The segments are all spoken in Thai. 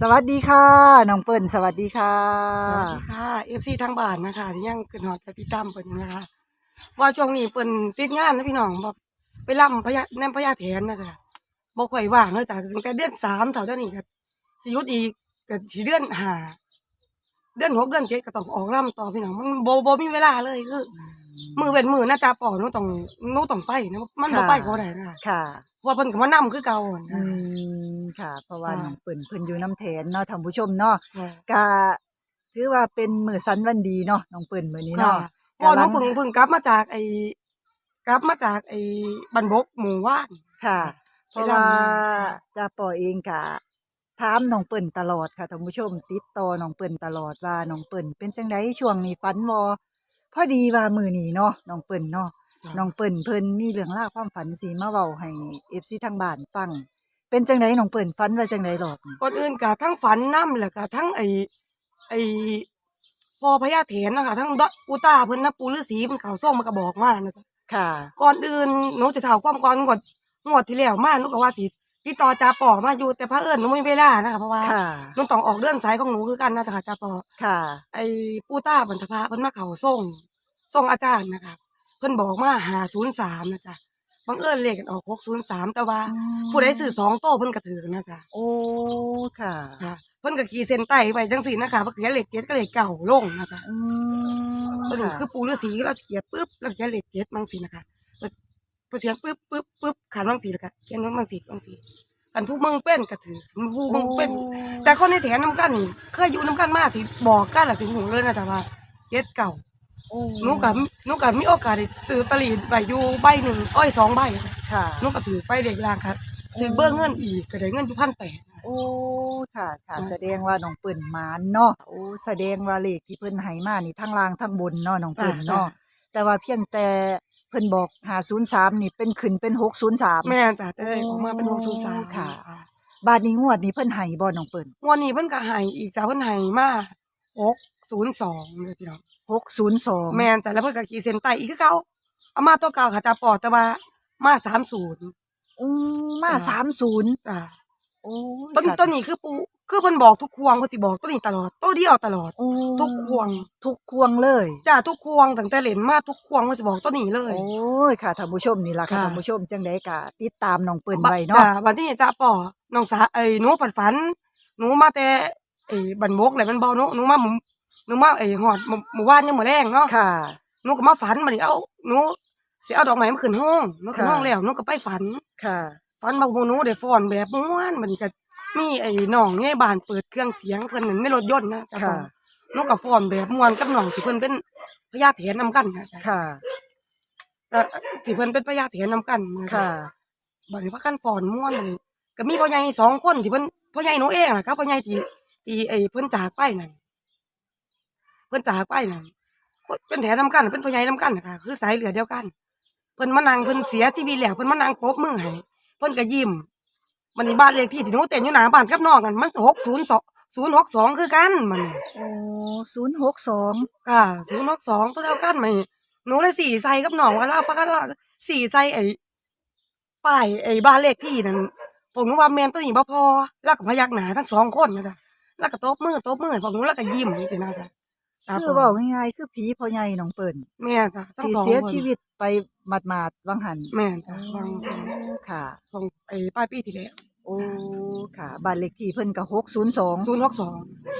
สวัสดีค่ะน้องเปิ้ลสวัสดีค่ะ สวัสดีค่ะเอฟซีทางบ้านนะคะที่ยังขึ้นหอดไปติดตามเปิ่นอยู่นะคะ ว่าช่วงนี้เปิ่นติดงานนะพี่น้องแบบไปล่ำพญาแนมพญาแถนนะคะบ่ค่อยว่างเลยจ้ะตั้งแต่เดือนสามเท่าเดือนนี้ก็สิหยุดอีกก็สิเดือนห้าเดือนหกเดือนเจ็ดก็ต้องออกล่ำต่อพี่น้องมันบ่บ่มีเวลาเลยคือมือเป็นมือน่าจะปอหนูต้องหนูต้องไปนะมันบ่ไปก็บ่ได้นะคะค่ะเพราะว่าเพิ่นก็มานํคือเก่าอืนะมค่ะ เพราะว่าค่ะน้องเปิ้ลเพิ่นอยู่น้ำแทนเนาะท่านผู้ชมเนาะค่ะก็ถือว่าเป็นมื้อสันวันดีเนาะน้องเปิ้ลมื้อนี้ค่ะเนาะ พ่อหนูกำลังเพิ่งเพิ่งกลับมาจากไอ้กลับมาจากไอ้บันบกหมู่ว่าน ค่ะ เพไปราะรำว่ามาจะปอเองก็ถามน้องเปิ้ลตลอดค่ะท่านผู้ชม ติดต่อน้องเปิ้ลตลอดว่าน้องเปิ้ลเป็นจังไดช่วงนี้ฝันบ่พอดีว่ามื้อนี้เนาะน้องเปิ้ลเนาะ น้องเปิ้นเพิ่นมีเรื่องราวความฝันสิมาเว้าให้ FC ทางบ้านฟัง เป็นจังไดน้องเปิ้นฝันว่าจังไดรอบนี้ก่อนอื่นกะทั้งฝันน้ำแหละกะทั้งไอ้ไอ้พอพญาเถนนะคะทั้งดอกปูตาเพิ่นนะปูฤาษีเพิ่นเขาส่งมากระบอกมานะจ๊ะค่ะ ก่อนอื่นหนูจะเท่าความก่อนก่อนงวดที่แล้วมาหนูก็ว่าสิติดต่อจาปอมาอยู่แต่พระเอิญหนูไม่มีเวลานะคะเพราะว่าค่ะหนูต้องออกเรื่องสายของหนูคือกันนะจ๊ะค่ะจาปอค่ะ ไอ้ปูต้าบรรทภาเพิ่นมาเขาส่งส่งอาจารย์นะคะเพิ่นบอกมาหาศูนย์สามนะจ๊ะบังเอิญเลขกันออกหกศูนย์สามแต่ว่าอืมผู้ใดซื้อสองโต้เพิ่นก็ถือนะจ๊ะโอ้ค่ะค่ะเพิ่นก็ขีดเส้นใต้ไปจังสี่นะคะเพิ่นเขียนเลขเจ็ดก็เลขเก่าลงนะจ๊ะอืมเพิ่นค่ะคือปูฤาษีเราเขียนปุ๊บแล้วเขียนเลขเจ็ดบางสีนะคะเพิ่นเพิ่นเขียนปุ๊บปุ๊บปุ๊บขานบางสีแล้วก็เขียนบางสีบางสีกันผู้เมืองเป็นก็ถือกันผู้เมืองเป็น แต่คนในแถนน้ำกันนี่เคยอยู่น้ำกันมาสิบอกกันล่ะสิหูเลยนะจ๊ะว่าเจ็ดเก่าโอ้ หนูกับหนูกับมีโอกาสได้ซื้อตลีดใบอยู่ใบหนึ่งอ้อยสองใบจ้ะค่ะ หนูก็ถือไปเด็กลางครับถือเบอร์เงินอีกก็ได้เงินอยู่พันแปด โอ้ค่ะค่ะค่ะแสดงว่าน้องเปิ้นหมานเนาะโอ้แสดงว่าเลขที่เพิ่นให้มานี่ทั้งล่างทั้งบนเนาะน้องเปิ้นเนาะแต่ว่าเพียงแต่เพิ่นบอก503นี่เป็นขึ้นเป็น603แม่จ้ะแต่ได้ออกมาเป็นหกศูนย์สามค่ะ บาดนี้งวดนี้เพิ่นให้บ่น้องเปิ้นงวันนี้เพิ่นก็ให้อีกจ้ะเพิ่นให้มาหกศูนย์สองเลยพี่น้อง 602แม่นจ้ะแล้วเพิ่นก็ขีดเส้นใต้อีกคือเก่าเอามาตัวเก่าค่ะจ้าปอแต่ว่ามาสามศูนย์อืมมาจ้ะสามศูนย์จ้ะโอ้ยต้นค่ะต้นนี้คือปูคือเพิ่นบอกทุกควงเพิ่นสิบอกตัวนี้ตลอดตัวเดียวตลอด โอ้ทุกควงทุกควงเลย จ้าทุกควงตั้งแต่เล่นมาทุกควงเพิ่นสิบอกตัวนี้เลย โอ้ยค่ะท่านผู้ชมนี่ล่ะค่ะค่ะ ท่านผู้ชมจังได๋ก็ติดตามน้องเปิ้นบะไว้เนาะจ้วันที่จ้าป่อน้องสาไอ้หนูปัดฝันหนูมาแต่ไอ้บันบกแหละมันเบาหนูหนูมาหมู่ หนูมาไอ้หอดหมู่หมู่บ้านยังมื้อแรงเนาะค่ะหนูก็มาฝันมาดิเอาหนูสิเอาดอกไม้มาขึ้นห้องหนูขึ้นค่ะห้องแล้วหนูก็ไปฝันค่ะฝันบอกหนูได้ฟ้อนแบบม่วนมันก็มีไอ้น้องในบ้านเปิดเครื่องเสียงเพิ่นนั่นในรถยนต์นะจ้าป่อค่ะหนูก็ฟ้อนแบบม่วนกับน้องที่เพิ่นเป็นพญาเถรนำกันนะจ้ะค่ะแต่ที่เพิ่นเป็นพญาเถรนำกันนะจ้ค่ะบัดนี้พากันฟ้อนม่วนบัดนี้ก็มีพ่อใหญ่สองคนที่เพิ่นพ่อใหญ่หนูเองน่ะครับพ่อใหญ่ที่ที่ไอ้เพิ่นจากไปนั่นเพิ่นจากไปนั่นคนเป็นแถนำกันเป็นพ่อใหญ่นำกันนะคะคือสายเลือดเดียวกันเพิ่นมานั่งเพิ่นเสียชีวิตแล้วเพิ่นมานั่งปรบมือให้เพิ่นก็ยิ้มมันนี้บ้านเลขที่ที่หนูเต้นอยู่หน้าบ้านกับน้องกันมัน602 062คือกันมันโอ้062ค่ะ062ตัวเดียวกันมันหนูเลยสีใส่กับน้องว่าลาฟักกันลาสีใส่ไอ้ป้ายไอ้บ้านเลขที่นั่นผมนึกว่าแม่นตัวนี้บ่พอแล้วก็พยักหน้าทั้งสองคนนะจ๊ะแล้วก็ตบมือตบมือพวกหนูแล้วก็ยิ้มจังซี่นะจ๊ะจ้ะ คือเว้าง่ายๆคือผีพ่อใหญ่น้องเปิ้นแม่จ้ะทั้งที่สองเสียคนชีวิตไปหมาดๆวังหันแม่จ้ะวางสองค่ะของไอ้ป้ายปีที่แล้วโอ้ค่ะบ้านเลขที่เพิ่นก็602 062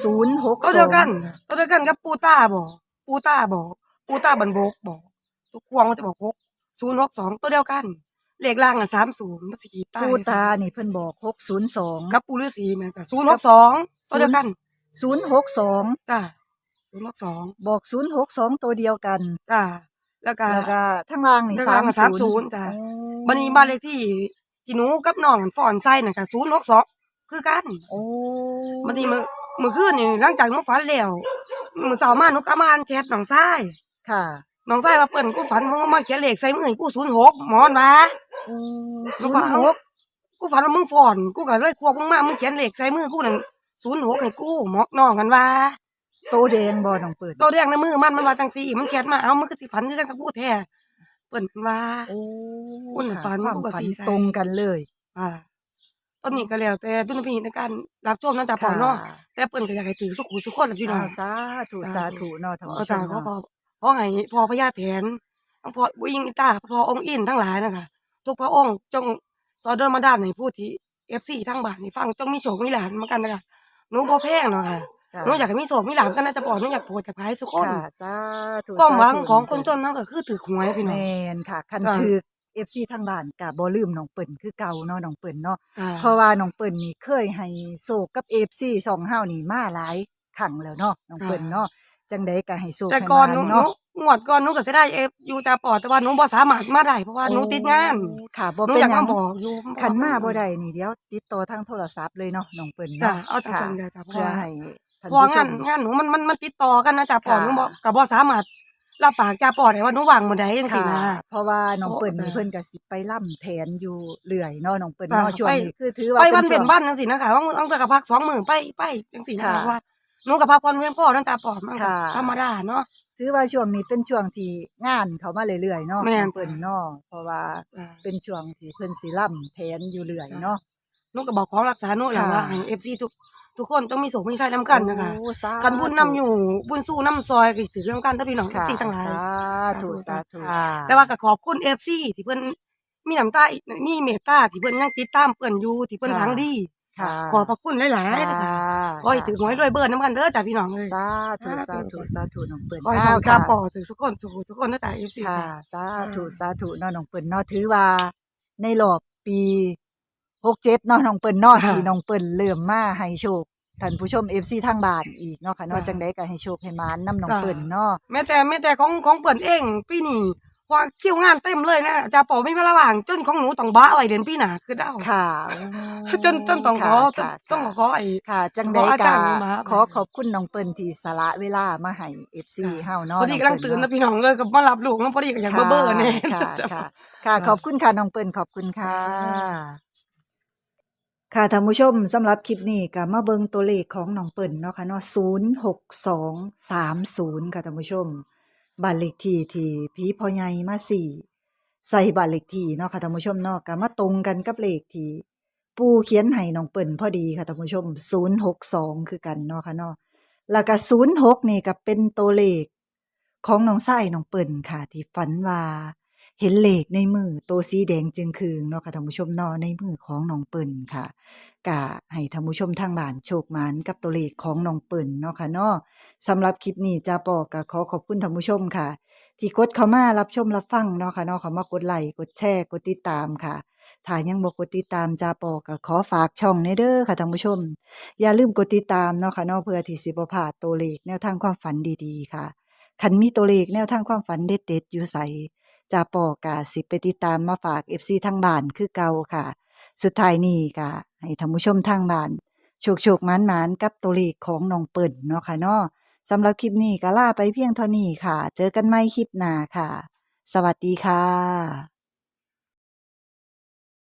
062ก็เดียวกันก็เดียวกันกับปูต้าบอกปูต้าบอกปูต้าบันบกบอกทุกควงมันจะบอกหกศูนย์หกสองตัวเดียวกันเลขล่างอะสามศูนย์มันสกีใต้ปูตานี่เพิ่นบอก602กับปูฤาษีแม่นจ้ะศูนย์หกสองตัวเดียวกัน062จ้ะ ศูนย์หกสองบอก062ตัวเดียวกันจ้ะแล้วก็แล้วก็ทั้งล่างนี่ข้างล่างอะ30 30จ้ะโอ้บันนี้บ้านเลขที่ที่หนูกับน้องฟอนไส้น่ะก็ศูนย์หกสองคือกันโอ้บันนี้มือมือคืนนี่หลังจากหนูฝันแล้วมือสาวมาหนูก็มาอ่านแชทน้องไส้ค่ะน้องไส้ว่าเปิ้นกูฝันมึงมาเขียนเลขใส่มือให้กูศูนย์หกหมอนวะโอ้ลูกว่าเอ้า06กูฝันว่ามึงฟ้อน กูก็เลยควบมึงมา มึงเขียนเลขใส่มือกูนั่นศูนย์หกให้กูหมอกน้องกันว่า โตแดงบ่น้องเปิ้นตัวเรียงในมือมันมันว่าจังซี่มันเขียนมาเอ้ามึงก็สิฝันคือจังกับกูแท้เปิ้นว่า โอ้คุณค่ะฝันความกูก็ฝันสีใสตรงกันเลยอ่าตอนนี้ก็แล้วแต่ดุลพินิจในการรับชมนะจ๊ะปอเนาะค่ะแต่เปิ้นก็อยากให้ถือสุขุสุขคนนะพี่น้ออ้างวสาธุสาธุเนาะท่านก็ผู้ชตามมก็พอเนาะขอให้พอพญาแถนทั้งพอบุญิงอิตาพอองค์อินทั้งหลายนะคะทุกพระองค์จงสอนเดินมาด้านให้ผู้ที่ FC ทั้งบ้านนี่ฟังจงมีโชคมีหลานเหมือนกันนะคะหนูบ่แพงเนาะค่ะค่ะ หนูอยากให้มีโชคมีหลานกันนะจ๊ะปอหนูอยากโปรดจากภายสุขคนค่ะสาธุความหวังสาธุของคนจนเนาะก็คือถือหวยพี่น้อง แม่นค่ะ คันค่ะถือ FC ทางบ้านก็บ่ลืมน้องเปิ้นคือเก่าเนาะน้องเปิ้นเนาะค่ะเพราะว่าน้องเปิ้นนี่เคยให้โศกกับ FC สองเฮานี่มาหลายครั้งแล้วเนาะน้องเปิ้นเนาะจังไดก็ให้โศกแต่ให้ก่อนมาหนูนหนูเนาะงวดก่อนหนูก็สิได้เอฟอยู่จ้าปอแต่ว่าหนูบ่สามารถมาได้เพราะว่าหนูติดงานโอ้ค่ะบ่หนูเป็นอยากหยัมางบอกอยู่คันมาบ่ได้นี่เดี๋ยวติดต่อทางโทรศัพท์เลยเนาะน้องเปิ้นจ้ะเนาะเอาจังค่ะซั่นจ้ะจ้ะเพราะเพื่อว่าให้ท่านเพราะว่าผู้ชงานมงานหนูมันมันมันติดต่อกันนะจ้าปอค่ะหนูบ่ก็บ่สามารถรับปากจ้าปอได้ว่าหนูว่างมื้อใดจังซี่ค่ะนะเพราะว่าน้องเปิ้นโอ้นี่จ้ะเพิ่นก็สิไปล่ำแทนอยู่เรื่อยเนาะน้องเปิ้นจ้ะเนาะช่วงไปนี้คือถือว่าไปวันช่เป็วนงวันจังซี่นะคะว่างต้องก็พัก2มื้อไปไปจังซี่นะค่ะคะว่าหนูก็พักวันเพียงพอนั่นจ้าปอมันก็ค่ะธรรมดาเนาะถือว่าช่วงนี้เป็นช่วงที่งานเข้ามาเรื่อยๆเนาะแม่นน้องเปิ้นเนาะเพราะว่าจ้ะเป็นช่วงที่เพิ่นสิล่ำแทนอยู่เรื่อยเนาะหนูก็บอกของรักษาหนูแหละค่ะว่าให้ FC ทุก ทุกคนต้องมีโศกมีชัยนํกันนะคะโอ้สาคันบุญนำอยู่บุญสู้นำซอยก็ถือเรื่องกันถ้าพี่น้องค่ะสี่ทั้งหลาย สาธุสาธุแต่ว่าก็ขอบคุณเอฟซีที่เพิ่นมีน้ำตามีเมตตาที่เพิ่นยังติดตามเปิ้นอยู่ที่เพิ่นค่ะทั้งดี ค่ะขอบพระคุณหลายๆนะคะค่ะขอให้ถือหวยรวยเบิดน้ำกันเด้อจ้ะพี่น้องเอ้ยสาธุสาธุสาธุน้องเปิ้นขอให้อ้าวทำกาค่ะปอถือทุกคนทุกทุกคนนะจ๊ะเอฟซีค่ะ จ้ะ สาธุอ่าสาธุเนาะน้องเปิ้นเนาะถือว่าในรอบปี 67เนาะน้องเปิ้นเนาะที่น้องเปิ้นเริ่มมาให้โชคท่านผู้ชม FC ทางบ้านอีกเนาะค่ะเนาะจังได๋ก็ให้โชคให้หมานนํน้องเปิ้นเนาะแม้แต่แม้แต่ของของเปิ้นเองปีนี้ว่าคิวงานเต็มเลยนะจ้าปอไม่มีเวลาว่างจนของหนูต้องบ้าไว้เดือนปีหน้าคือดาวค่ะจนจนต้องขอค่ะต้องค่ะขอไอ้ ค่ะจังขได๋ออาก็จารย์มา ขอขอบคุณน้องเปิ้นที่สละเวลามาให้ FC เฮาเนาะพอดีกำลังตื่นนะพี่น้องเลยก็มารับลูกแล้วพอดีก็อยากเบ้อเบ้อๆแน่ ค่ะจ้ะค่ะค่ะ ขอบคุณค่ะน้องเปิ้นขอบคุณค่ะ ค่ะท่านผู้ชมสำหรับคลิปนี้ก็มาเบิงตัวเลขของน้องเปิ้นเนาะค่ะเนาะ06230ค่ะท่านผู้ชมบ้านเลขที่ที่ผีพอใหญ่มาสี่ใส่บ้านเลขที่เนาะค่ะท่านผู้ชมเนาะก็มาตรงกันกับเลขที่ปูเขียนให้น้องเปิ้นพอดีค่ะท่านผู้ชม062คือกันเนาะค่ะเนาะแล้วก็06นี่ก็เป็นตัวเลขของน้องชายน้องเปิ้นค่ะที่ฝันว่า เห็นเหลขในมือตัวสีแดงจึงคืงเนาะค่ะท่านผู้ชมนาะในมือของน้องเปิ้นค่ะกะให้ท่านผู้ชมทางบ้านโชคหมานกับตัวเลขของน้องเปิ้นเนาะค่ะเนาะสำหรับคลิปนี้จ้าปอก็ขอขอบคุณท่านผู้ชมค่ะ ที่กดเข้ามารับชมรับฟังเนาะค่ะเนาะเขามากดไลค์กดแชร์กดติดตามค่ะถ้ายังบ่กดติดตามจ้าปอก็ขอฝากช่องในเด้อค่ะท่านผู้ชม อย่าลืมกดติดตามเนาะค่ะเนาะเพื่อที่สิบ่พลาดตัวเลขแนวทางความฝันดีๆ ค่ะคันมีตัวเลขแนวทางความฝันเด็ดๆอยู่ไส จาปอกาสิไปติดตามมาฝากเอฟซีทางบ้านคือเก่าค่ะ สุดท้ายนี้ก็ให้ท่านผู้ชมทางบ้านโชคโชคมันมันๆกับตัวเลขของน้องเปิ่นเนาะค่ะเนาะสำหรับคลิปนี้ก็ลาไปเพียงเท่านี้ค่ะ เจอกันใหม่คลิปหน้าค่ะ สวัสดีค่ะ